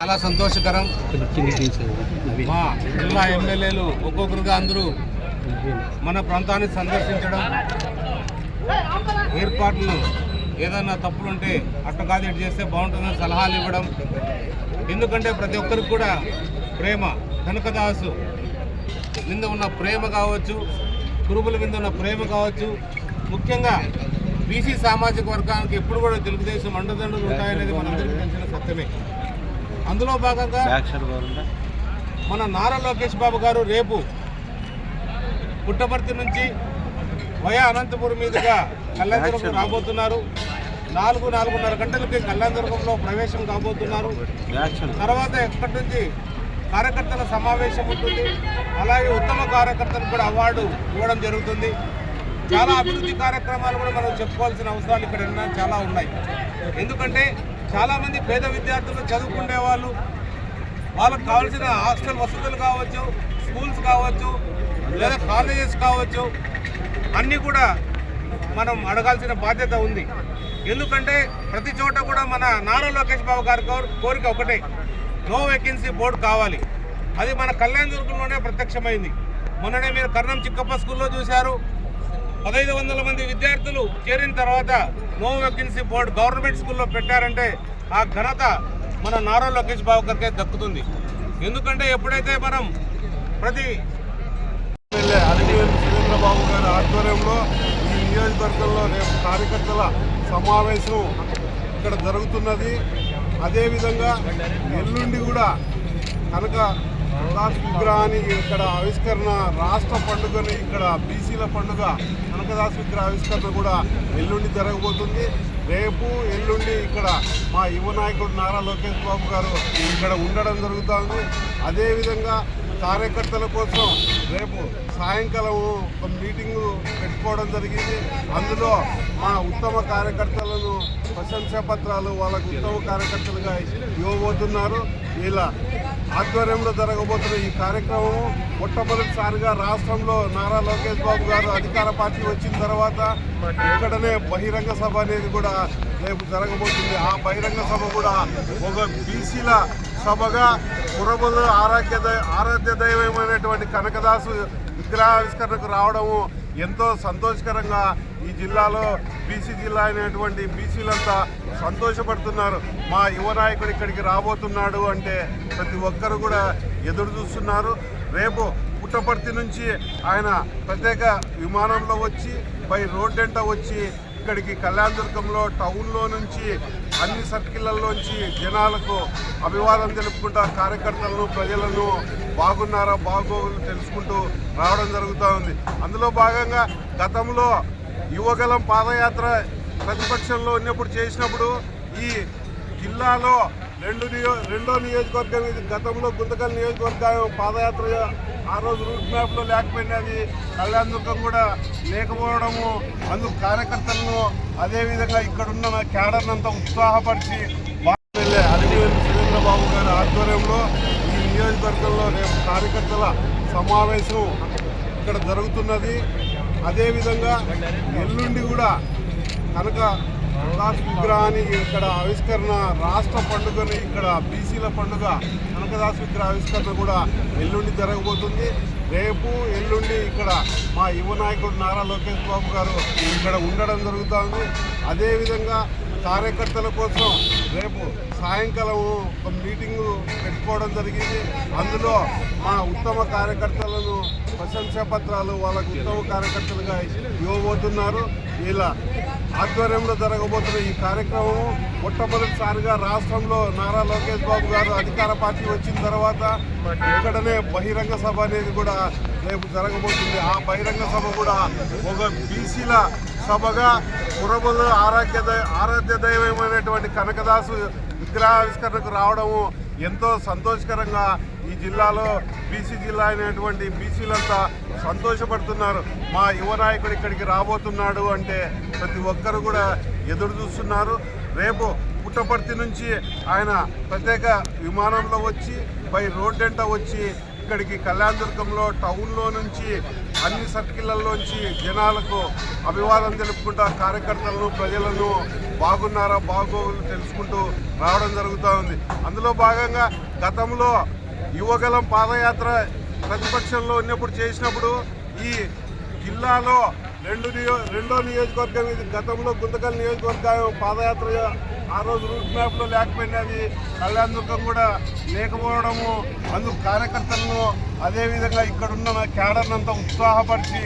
చాలా సంతోషకరం. మా జిల్లా ఎమ్మెల్యేలు ఒక్కొక్కరుగా అందరూ మన ప్రాంతాన్ని సందర్శించడం ఏర్పాట్లు ఏదైనా తప్పులుంటే అట్ట కాదు ఇటు చేస్తే బాగుంటుందని సలహాలు ఇవ్వడం ఎందుకంటే ప్రతి ఒక్కరికి కూడా ప్రేమ కనకదాసు మీద ఉన్న ప్రేమ కావచ్చు కురుబుల మీద ఉన్న ప్రేమ కావచ్చు. ముఖ్యంగా బీసీ సామాజిక వర్గానికి ఎప్పుడు కూడా తెలుగుదేశం అండదండలు ఉంటాయనేది మనందరికీ తెలిసిన సత్యమే. అందులో భాగంగా మన నారా లోకేష్ బాబు గారు రేపు పుట్టపర్తి నుంచి వయా అనంతపురం మీదుగా కళ్యాణదుర్గం రాబోతున్నారు. నాలుగు నాలుగున్నర గంటలకి కళ్యాణదుర్గంలో ప్రవేశం కాబోతున్నారు. తర్వాత ఎక్కడి నుంచి కార్యకర్తల సమావేశం ఉంటుంది. అలాగే ఉత్తమ కార్యకర్తలకు కూడా అవార్డు ఇవ్వడం జరుగుతుంది. చాలా అభివృద్ధి కార్యక్రమాలు కూడా మనం చెప్పుకోవాల్సిన అవసరాలు ఇక్కడ చాలా ఉన్నాయి. ఎందుకంటే చాలామంది పేద విద్యార్థులు చదువుకునే వాళ్ళు వాళ్ళకు కావాల్సిన హాస్టల్ వసతులు కావచ్చు స్కూల్స్ కావచ్చు లేదా కాలేజెస్ కావచ్చు అన్నీ కూడా మనం అడగాల్సిన బాధ్యత ఉంది. ఎందుకంటే ప్రతి చోట కూడా మన నారా లోకేష్ బాబు గారి కోరిక ఒకటే నో వేకెన్సీ బోర్డు కావాలి. అది మన కళ్యాణ దుర్గంలోనే ప్రత్యక్షమైంది. మొన్ననే మీరు కర్ణం చిక్కప్ప స్కూల్లో చూశారు. పదహైదు వందల మంది విద్యార్థులు చేరిన తర్వాత నో వేకెన్సీ బోర్డు గవర్నమెంట్ స్కూల్లో పెట్టారంటే ఆ ఘనత మన నారా లోకేష్ బాబు గారికే దక్కుతుంది. ఎందుకంటే ఎప్పుడైతే మనం ప్రతి ఎమ్మెల్యే అలివేలు సురేంద్రబాబు గారి ఆధ్వర్యంలో ఈ నియోజకవర్గంలో రేపు కార్యకర్తల సమావేశం ఇక్కడ జరుగుతున్నది. అదేవిధంగా ఎల్లుండి కూడా కనుక దాస్ విగ్రహాన్ని ఇక్కడ ఆవిష్కరణ రాష్ట్ర పండుగని ఇక్కడ బీసీల పండుగ కనకదాస్ విగ్రహ ఆవిష్కరణ కూడా ఎల్లుండి జరగబోతుంది. రేపు ఎల్లుండి ఇక్కడ మా యువ నాయకుడు నారా లోకేష్ బాబు గారు ఇక్కడ ఉండడం జరుగుతుంది. అదేవిధంగా కార్యకర్తల కోసం రేపు సాయంకాలం ఒక మీటింగ్ పెట్టుకోవడం జరిగింది. అందులో మా ఉత్తమ కార్యకర్తలను ప్రశంసా పత్రాలు వాళ్ళకు ఉత్తమ కార్యకర్తలుగా ఇవ్వబోతున్నారు. ఇలా ఆధ్వర్యంలో జరగబోతున్న ఈ కార్యక్రమం మొట్టమొదటిసారిగా రాష్ట్రంలో నారా లోకేష్ బాబు గారు అధికార పార్టీ వచ్చిన తర్వాత ఇక్కడనే బహిరంగ సభ అనేది కూడా రేపు జరగబోతుంది. ఆ బహిరంగ సభ కూడా ఒక బీసీల సభగా పురబుల ఆరోగ్య దై- ఆరాధ్య దైవమైనటువంటి కనకదాసు విగ్రహావిష్కరణకు రావడము ఎంతో సంతోషకరంగా ఈ జిల్లాలో బీసీ జిల్లా అయినటువంటి బీసీలంతా సంతోషపడుతున్నారు. మా యువ నాయకుడు ఇక్కడికి రాబోతున్నాడు అంటే ప్రతి ఒక్కరు కూడా ఎదురు చూస్తున్నారు. రేపు పుట్టపర్తి నుంచి ఆయన ప్రత్యేక విమానంలో వచ్చి బై రోడ్డెంట వచ్చి ఇక్కడికి కళ్యాణదుర్గంలో టౌన్లో నుంచి అన్ని సర్కిళ్ళలోంచి జనాలకు అభివాదం తెలుపుకుంటా కార్యకర్తలను ప్రజలను బాగున్నారా బాగోగులు తెలుసుకుంటూ రావడం జరుగుతూ ఉంది. అందులో భాగంగా గతంలో యువగలం పాదయాత్ర ప్రతిపక్షంలో ఉన్నప్పుడు చేసినప్పుడు ఈ జిల్లాలో రెండు నియో రెండో నియోజకవర్గం ఇది. గతంలో గుంతకల్ నియోజకవర్గం పాదయాత్ర ఆ రోజు రూట్ మ్యాప్లో లేకపోయినది. కళ్యాణదుర్గం కూడా లేకపోవడము. అందుకు కార్యకర్తలను అదేవిధంగా ఇక్కడున్న క్యాడర్ని అంతా ఉత్సాహపరిచి వెళ్ళే అలివేలు చంద్రబాబు గారి ఆధ్వర్యంలో ఈ నియోజకవర్గంలో రేపు కార్యకర్తల సమావేశం ఇక్కడ జరుగుతున్నది. అదేవిధంగా ఎల్లుండి కూడా కనుక దాస్ విగ్రహాన్ని ఇక్కడ ఆవిష్కరణ రాష్ట్ర పండుగని ఇక్కడ బీసీల పండుగ కనకదాస్ విగ్రహ ఆవిష్కరణ కూడా ఎల్లుండి జరగబోతుంది. రేపు ఎల్లుండి ఇక్కడ మా యువ నాయకుడు నారా లోకేష్ బాబు గారు ఇక్కడ ఉండడం జరుగుతుంది. అదేవిధంగా కార్యకర్తల కోసం రేపు సాయంకాలం ఒక మీటింగ్ పెట్టుకోవడం జరిగింది. అందులో మా ఉత్తమ కార్యకర్తలను ప్రశంసా పత్రాలు వాళ్ళకు ఉత్తమ కార్యకర్తలుగా ఇవ్వబోతున్నారు. వీళ్ళ ఆధ్వర్యంలో జరగబోతున్న ఈ కార్యక్రమం మొట్టమొదటిసారిగా రాష్ట్రంలో నారా లోకేష్ బాబు గారు అధికార పార్టీ వచ్చిన తర్వాత ఇక్కడనే బహిరంగ సభ అనేది కూడా రేపు జరగబోతుంది. ఆ బహిరంగ సభ కూడా ఒక బీసీల సభగా పురబుల ఆరోగ్య దై- ఆరాధ్య దైవమైనటువంటి కనకదాసు విగ్రహావిష్కరణకు రావడము ఎంతో సంతోషకరంగా ఈ జిల్లాలో బీసీ జిల్లా అయినటువంటి బీసీలంతా సంతోషపడుతున్నారు. మా యువ నాయకుడు ఇక్కడికి రాబోతున్నాడు అంటే ప్రతి ఒక్కరు కూడా ఎదురు చూస్తున్నారు. రేపు పుట్టపర్తి నుంచి ఆయన ప్రత్యేక విమానంలో వచ్చి బై రోడ్డెంట వచ్చి ఇక్కడికి కళ్యాణదుర్గంలో టౌన్లో నుంచి అన్ని సర్కిళ్ళలోంచి జనాలకు అభివాదం తెలుపుకుంటూ కార్యకర్తలను ప్రజలను బాగున్నారా బాగోగులు తెలుసుకుంటూ రావడం జరుగుతూ ఉంది. అందులో భాగంగా గతంలో యువగలం పాదయాత్ర ప్రతిపక్షంలో ఉన్నప్పుడు చేసినప్పుడు ఈ జిల్లాలో రెండు నియో రెండో నియోజకవర్గం ఇది. గతంలో గుంతకల్ నియోజకవర్గం పాదయాత్ర ఆ రోజు రూట్ మ్యాప్లో లేకపోయినది కళ్యాణదుర్గం కూడా లేకపోవడము. అందుకు కార్యకర్తలను అదేవిధంగా ఇక్కడున్న క్యాడర్నంతా ఉత్సాహపరిచి